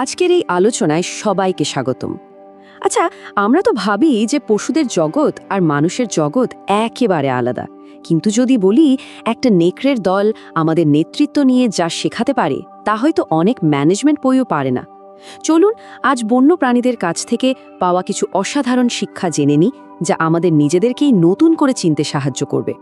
আজকের এই আলোচনায় সবাইকে স্বাগতম। আচ্ছা আমরা তো ভাবি যে পশুদের জগৎ আর মানুষের জগৎ একেবারে আলাদা। কিন্তু যদি বলি, একটা নেকড়ের দল আমাদের নেতৃত্ব নিয়ে যা শেখাতে পারে, তা হয়তো অনেক ম্যানেজমেন্ট বইও পারে না। চলুন, আজ বন্য প্রাণীদের কাছ থেকে পাওয়া কিছু অসাধারণ শিক্ষা জেনে নিই, যা আমাদের নিজেদেরকেই নতুন করে চিনতে সাহায্য করবে।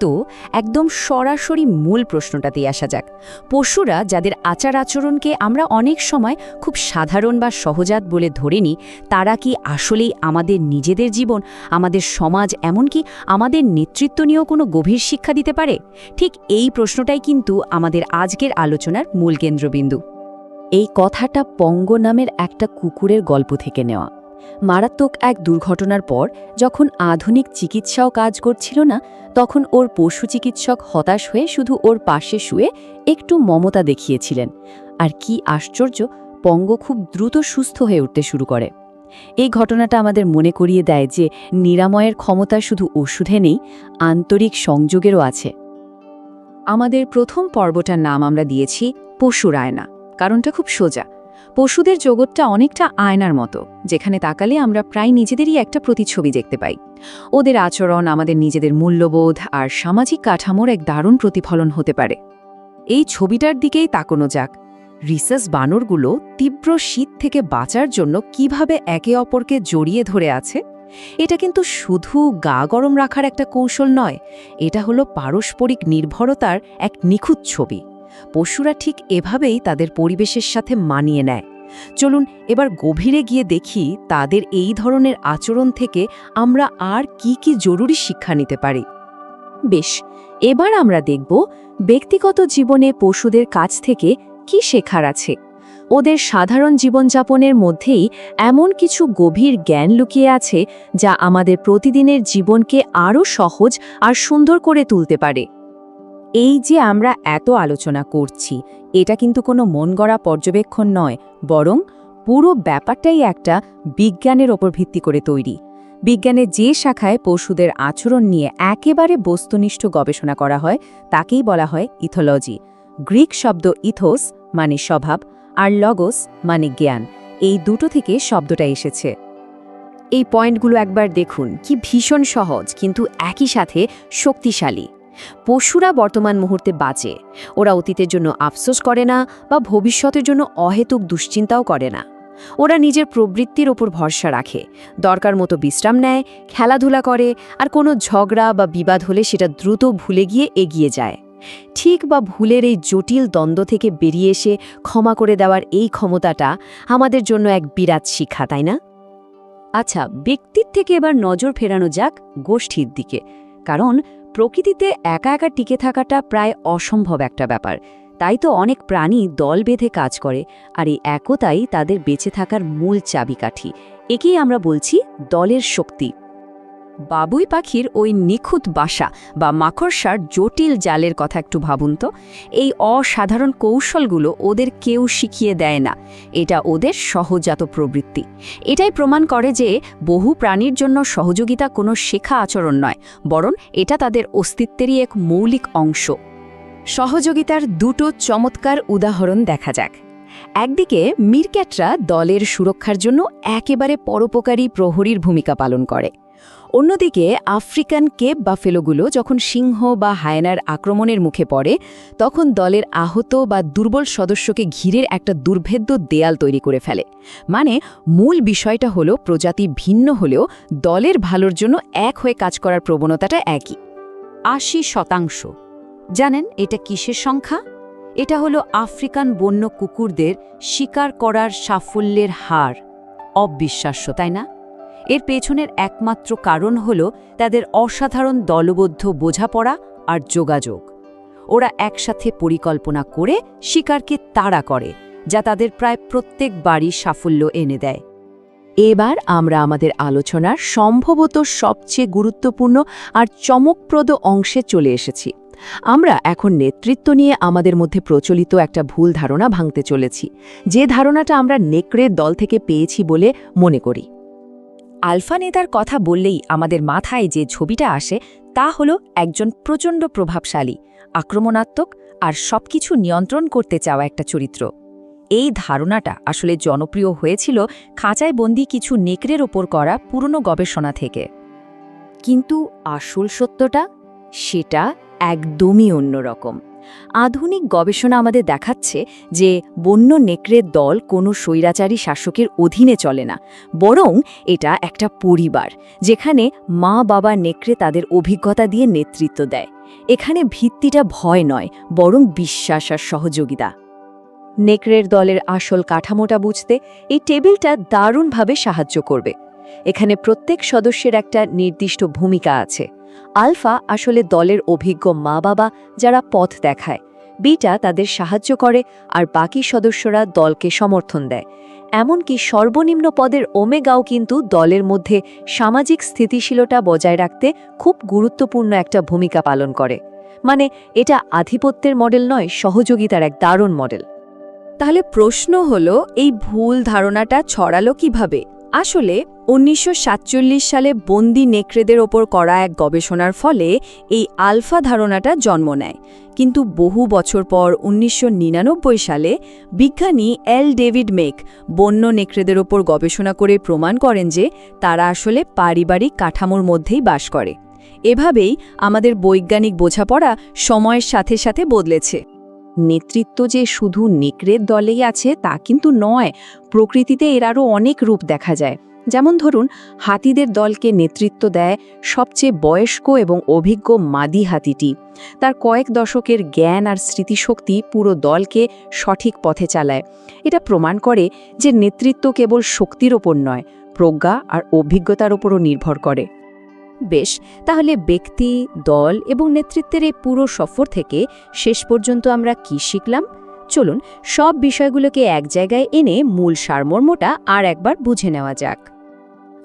তো একদম সরাসরি মূল প্রশ্নটাতেই আসা যাক। পশুরা যাদের আচার আচরণকে আমরা অনেক সময় খুব সাধারণ বা সহজাত বলে ধরে নিই তারা কি আসলেই আমাদের নিজেদের জীবন, আমাদের সমাজ, এমনকি আমাদের নেতৃত্ব নিয়েও কোনো গভীর শিক্ষা দিতে পারে? ঠিক এই প্রশ্নটাই কিন্তু আমাদের আজকের আলোচনার মূল কেন্দ্রবিন্দু। এই কথাটা পঙ্গ নামের একটা কুকুরের গল্প থেকে নেওয়া। মারাত্মক এক দুর্ঘটনার পর যখন আধুনিক চিকিৎসাও কাজ করছিল না, তখন ওর পশু চিকিৎসক হতাশ হয়ে শুধু ওর পাশে শুয়ে একটু মমতা দেখিয়েছিলেন। আর কি আশ্চর্য, পঙ্গ খুব দ্রুত সুস্থ হয়ে উঠতে শুরু করে। এই ঘটনাটা আমাদের মনে করিয়ে দেয় যে নিরাময়ের ক্ষমতা শুধু ওষুধে নেই, আন্তরিক সংযোগেরও আছে। আমাদের প্রথম পর্বটার নাম আমরা দিয়েছি পশুর আয়না কারণটা খুব সোজা। পশুদের জগৎটা অনেকটা আয়নার মতো, যেখানে তাকালে আমরা প্রায় নিজেদেরই একটা প্রতিচ্ছবি দেখতে পাই। ওদের আচরণ, আমাদের নিজেদের মূল্যবোধ আর সামাজিক কাঠামোর এক দারুণ প্রতিফলন হতে পারে। এই ছবিটার দিকেই তাকানো যাক। রিসাস বানরগুলো তীব্র শীত থেকে বাঁচার জন্য কীভাবে একে অপরকে জড়িয়ে ধরে আছে? এটা কিন্তু শুধু গা গরম রাখার একটা কৌশল নয়, এটা হলো পারস্পরিক নির্ভরতার এক নিখুঁত ছবি। পশুরা ঠিক এভাবেই তাদের পরিবেশের সাথে মানিয়ে নেয়। চলুন এবার গভীরে গিয়ে দেখি তাদের এই ধরনের আচরণ থেকে আমরা আর কি কি জরুরি শিক্ষা নিতে পারি। বেশ, এবার আমরা দেখব ব্যক্তিগত জীবনে পশুদের কাছ থেকে কি শেখার আছে। ওদের সাধারণ জীবনযাপনের মধ্যেই এমন কিছু গভীর জ্ঞান লুকিয়ে আছে যা আমাদের প্রতিদিনের জীবনকে আরও সহজ আর সুন্দর করে তুলতে পারে। এই যে আমরা এত আলোচনা করছি, এটা কিন্তু কোনো মন গড়া পর্যবেক্ষণ নয়, বরং পুরো ব্যাপারটাই একটা বিজ্ঞানের ওপর ভিত্তি করে তৈরি। বিজ্ঞানের যে শাখায় পশুদের আচরণ নিয়ে একেবারে বস্তুনিষ্ঠ গবেষণা করা হয়, তাকেই বলা হয় ইথোলজি। গ্রিক শব্দ ইথোস মানে স্বভাব, আর লগোস মানে জ্ঞান। এই দুটো থেকে শব্দটা এসেছে। এই পয়েন্টগুলো একবার দেখুন, কি ভীষণ সহজ, কিন্তু একই সাথে শক্তিশালী। পশুরা বর্তমান মুহূর্তে বাঁচে। ওরা অতীতের জন্য আফসোস করে না বা ভবিষ্যতের জন্য অহেতুক দুশ্চিন্তাও করে না। ওরা নিজের প্রবৃত্তির ওপর ভরসা রাখে, দরকার মতো বিশ্রাম নেয়, খেলাধুলা করে, আর কোনো ঝগড়া বা বিবাদ হলে সেটা দ্রুত ভুলে গিয়ে এগিয়ে যায়। ঠিক বা ভুলের এই জটিল দ্বন্দ্ব থেকে বেরিয়ে এসে ক্ষমা করে দেওয়ার এই ক্ষমতাটা আমাদের জন্য এক বিরাট শিক্ষা, তাই না? আচ্ছা ব্যক্তির থেকে এবার নজর ফেরানো যাক গোষ্ঠীর দিকে। কারণ প্রকৃতিতে একা একা টিকে থাকাটা প্রায় অসম্ভব একটা ব্যাপার। তাই তো অনেক প্রাণী দল বেঁধে কাজ করে, আর এই একতাই তাদের বেঁচে থাকার মূল চাবিকাঠি। একেই আমরা বলছি দলের শক্তি। বাবুই পাখির ওই নিখুঁত বাসা বা মাকড়সার জটিল জালের কথা একটু ভাবুন তো। এই অসাধারণ কৌশলগুলো ওদের কেউ শিখিয়ে দেয় না। এটা ওদের সহজাত প্রবৃত্তি। এটাই প্রমাণ করে যে বহু প্রাণীর জন্য সহযোগিতা কোনো শেখা আচরণ নয়, বরং এটা তাদের অস্তিত্বেরই এক মৌলিক অংশ। সহযোগিতার দুটো চমৎকার উদাহরণ দেখা যাক। একদিকে মিরক্যাটরা দলের সুরক্ষার জন্য একেবারে পরোপকারী প্রহরীর ভূমিকা পালন করে। অন্যদিকে আফ্রিকান কেপ বাফেলোগুলো যখন সিংহ বা হায়নার আক্রমণের মুখে পড়ে, তখন দলের আহত বা দুর্বল সদস্যকে ঘিরের একটা দুর্ভেদ্য দেয়াল তৈরি করে ফেলে। মানে মূল বিষয়টা হলো প্রজাতি ভিন্ন হলেও দলের ভালোর জন্য এক হয়ে কাজ করার প্রবণতাটা একই। আশি শতাংশ। জানেন এটা কিসের সংখ্যা? এটা হলো আফ্রিকান বন্য কুকুরদের শিকার করার সাফল্যের হার। অবিশ্বাস্য, তাই না? এর পেছনের একমাত্র কারণ হল তাদের অসাধারণ দলবদ্ধ বোঝাপড়া আর যোগাযোগ। ওরা একসাথে পরিকল্পনা করে শিকারকে তাড়া করে, যা তাদের প্রায় প্রত্যেক বাড়ি সাফল্য এনে দেয়। এবার আমরা আমাদের আলোচনার সম্ভবত সবচেয়ে গুরুত্বপূর্ণ আর চমকপ্রদ অংশে চলে এসেছি। আমরা এখন নেতৃত্ব নিয়ে আমাদের মধ্যে প্রচলিত একটা ভুল ধারণা ভাঙতে চলেছি। যে ধারণাটা আমরা নেকড়ের দল থেকে পেয়েছি বলে মনে করি। আলফা নেতার কথা বললেই আমাদের মাথায় যে ছবিটা আসে, তা হল একজন প্রচণ্ড প্রভাবশালী, আক্রমণাত্মক আর সবকিছু নিয়ন্ত্রণ করতে চাওয়া একটা চরিত্র। এই ধারণাটা আসলে জনপ্রিয় হয়েছিল খাঁচায় বন্দি কিছু নেকড়ের ওপর করা পুরনো গবেষণা থেকে। কিন্তু আসল সত্যটা, সেটা একদমই অন্যরকম। আধুনিক গবেষণা আমাদের দেখাচ্ছে যে বন্য নেকড়ের দল কোনো স্বৈরাচারী শাসকের অধীনে চলে না, বরং এটা একটা পরিবার, যেখানে মা বাবা নেকড়ে তাদের অভিজ্ঞতা দিয়ে নেতৃত্ব দেয়। এখানে ভিত্তিটা ভয় নয়, বরং বিশ্বাস আর সহযোগিতা। নেকড়ের দলের আসল কাঠামোটা বুঝতে এই টেবিলটা দারুণভাবে সাহায্য করবে। এখানে প্রত্যেক সদস্যের একটা নির্দিষ্ট ভূমিকা আছে। আলফা আসলে দলের অভিজ্ঞ মা বাবা যারা পথ দেখায়। বিটা তাদের সাহায্য করে আর বাকি সদস্যরা দলকে সমর্থন দেয়। এমনকি সর্বনিম্ন পদের ওমেগাও কিন্তু দলের মধ্যে সামাজিক স্থিতিশীলতা বজায় রাখতে খুব গুরুত্বপূর্ণ একটা ভূমিকা পালন করে। মানে এটা আধিপত্যের মডেল নয়, সহযোগিতার এক দারুণ মডেল। তাহলে প্রশ্ন হলো, এই ভুল ধারণাটা ছড়ালো কীভাবে? আসলে, উনিশশো সাতচল্লিশ সালে বন্দি নেকড়েদের ওপর করা এক গবেষণার ফলে এই আলফা ধারণাটা জন্ম নেয়। কিন্তু বহু বছর পর উনিশশো নিরানব্বই সালে বিজ্ঞানী এল ডেভিড মেক বন্য নেকড়েদের ওপর গবেষণা করে প্রমাণ করেন যে তারা আসলে পারিবারিক কাঠামোর মধ্যেই বাস করে। এভাবেই আমাদের বৈজ্ঞানিক বোঝাপড়া সময়ের সাথে সাথে বদলেছে। নেতৃত্ব যে শুধু নেকড়ের দলেই আছে তা কিন্তু নয়, প্রকৃতিতে এর আরও অনেক রূপ দেখা যায়। যেমন ধরুন, হাতিদের দলকে নেতৃত্ব দেয় সবচেয়ে বয়স্ক এবং অভিজ্ঞ মাদি হাতিটি। তার কয়েক দশকের জ্ঞান আর স্মৃতিশক্তি পুরো দলকে সঠিক পথে চালায়। এটা প্রমাণ করে যে নেতৃত্ব কেবল শক্তির ওপর নয়, প্রজ্ঞা আর অভিজ্ঞতার ওপরও নির্ভর করে। বেশ, তাহলে ব্যক্তি, দল এবং নেতৃত্বের এই পুরো সফর থেকে শেষ পর্যন্ত আমরা কি শিখলাম? চলুন, সব বিষয়গুলোকে এক জায়গায় এনে মূল সারমর্মটা আর একবার বুঝে নেওয়া যাক।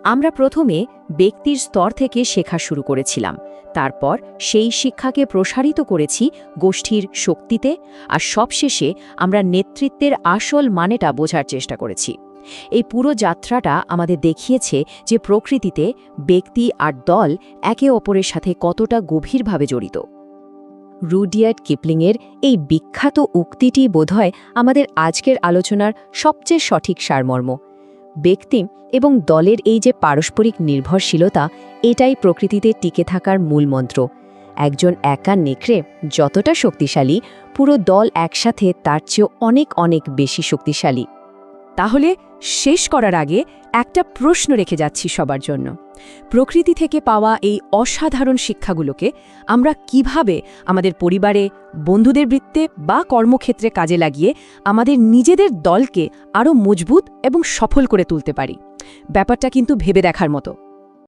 আমরা প্রথমে ব্যক্তির স্তর থেকে শেখা শুরু করেছিলাম। তারপর সেই শিক্ষাকে প্রসারিত করেছি গোষ্ঠীর শক্তিতে, আর সবশেষে আমরা নেতৃত্বের আসল মানেটা বোঝার চেষ্টা করেছি। এই পুরো যাত্রাটা আমাদের দেখিয়েছে যে প্রকৃতিতে ব্যক্তি আর দল একে অপরের সাথে কতটা গভীরভাবে জড়িত। রুডিয়ার্ড কিপলিংয়ের এই বিখ্যাত উক্তিটি বোধহয় আমাদের আজকের আলোচনার সবচেয়ে সঠিক সারমর্ম। ব্যক্তি এবং দলের এই যে পারস্পরিক নির্ভরশীলতা, এটাই প্রকৃতিতে টিকে থাকার মূল মন্ত্র। একজন একা নেকড়ে যতটা শক্তিশালী, পুরো দল একসাথে তার চেয়েও অনেক অনেক বেশি শক্তিশালী। তাহলে শেষ করার আগে একটা প্রশ্ন রেখে যাচ্ছি সবার জন্য। প্রকৃতি থেকে পাওয়া এই অসাধারণ শিক্ষাগুলোকে আমরা কীভাবে আমাদের পরিবারে, বন্ধুদের বৃত্তে বা কর্মক্ষেত্রে কাজে লাগিয়ে আমাদের নিজেদের দলকে আরও মজবুত এবং সফল করে তুলতে পারি? ব্যাপারটা কিন্তু ভেবে দেখার মতো।